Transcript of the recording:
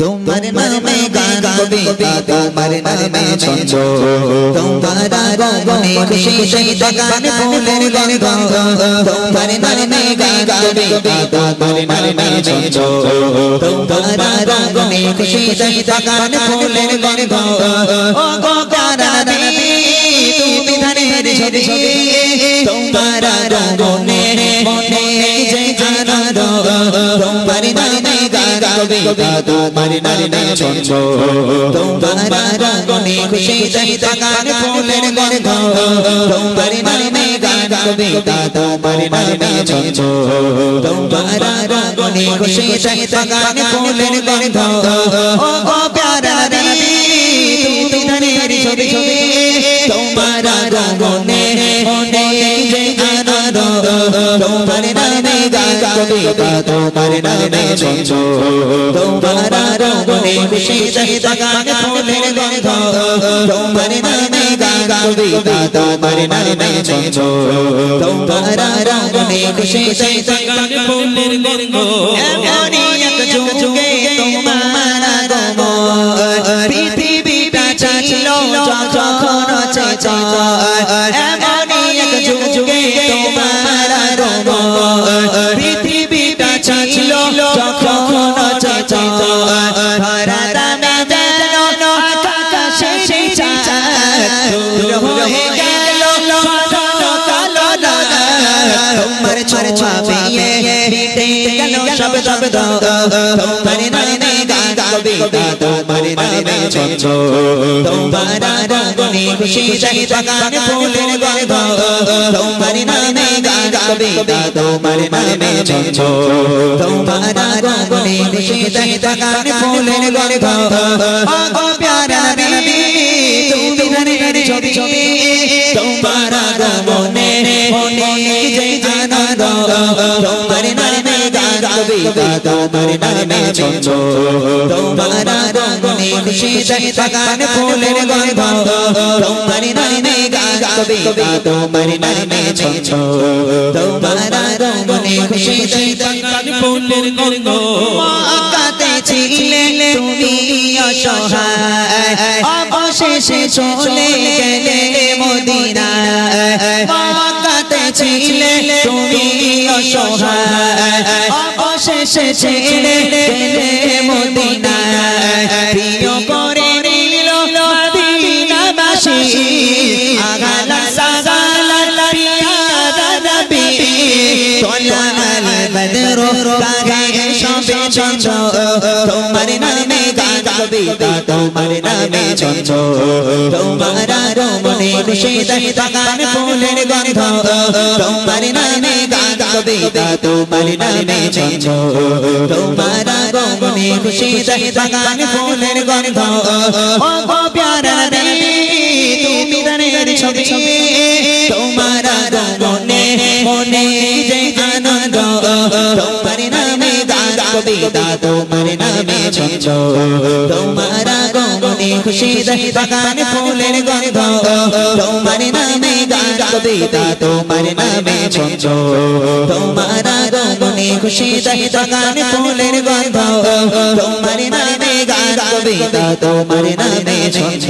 তোমার নামে গান কবিতা তোমার নামে ছন্দ। তোমার আগমনে খুশি সেই গান ফুলের গান তোমার নামে গান কবিতা তোমার নামে ছন্দ। তোমার আগমনে খুশি সেই গান ফুলের গান ও গো গারানি তুমি ধানের ছবি তোমার আগমনে মনে যে আনন্দ। তোমার নামে কবিতা তোমার নামে ছন্দ তোমার আগমনে খুশি সেই গান ফুলের গান তোমার নামে গান কবিতা তোমার নামে ছন্দ তোমার আগমনে খুশি সেই গান ফুলের গান ও প্যারা রে তুমি ধানের ছবি তোমার মনে যে আনন্দ তোমার নামে গান কবিতা তোমার নামে ছন্দ। তোমার আগমনে খুশি সেই গান ফুলের গান তোমার নামে গান কবিতা তোমার নামে ছন্দ। তোমার আগমনে খুশি সেই গান ফুলের গান এমনই এক যুগে তোমার আগমন। পৃথিবীটা ছিল যখন চেতন এমনই পৃথিবীটা ছিল যখন চেতন ধরাটা যেন আকাশে চাঁদ দূর হয়ে গেল তোমার ছোঁয়া পেয়ে মিটে গেল সব সব তোমার নামে কবিতা তোমার নামে ছন্দ তোমার আগমনে খুশি সেই গান ফুলের গান তোমার নামে কবিতা তোমার নামে ছন্দ তোমার আগমনে খুশি সেই গান ফুলের গান আগো প্যারা নবী তোমার আগমনে মনে যে আনন্দ তোমার নামে গান কবিতা তোমার নামে ছন্দ। তোমার আগমনে খুশি সেই গান ফুলের গান তোমার নামে গান কবিতা তোমার নামে ছন্দ। তোমার আগমনে খুশি সেই গান ফুলের গান মক্কাতে ছিলে তুমি অসহায়। অবশেষে চলে গেলে মদিনা ছিলে অবশেষে ছেড়ে কবিতা তোমার নামে ছন্দ। তোমার রমণে খুশি দহিতা গান ফুলের গন্ধ। তোমার নামে গান কবিতা তোমার নামে ছন্দ। তোমার রমণে খুশি দহিতা গান ফুলের গন্ধ। ও প্যারা দেবী তুমি ধানের ছবি। তোমার রমণে মনে যে আনন্দ। কবিতা তোমার নামে ছন্দ, তোমার আগমনে খুশি দহিতা গান ফুলের গন্ধ, তোমার নামে গান কবিতা তোমার নামে ছন্দ, তোমার আগমনে খুশি গান ফুলের গন্ধ, তোমার নামে গান তোমার নামে ছন্দ।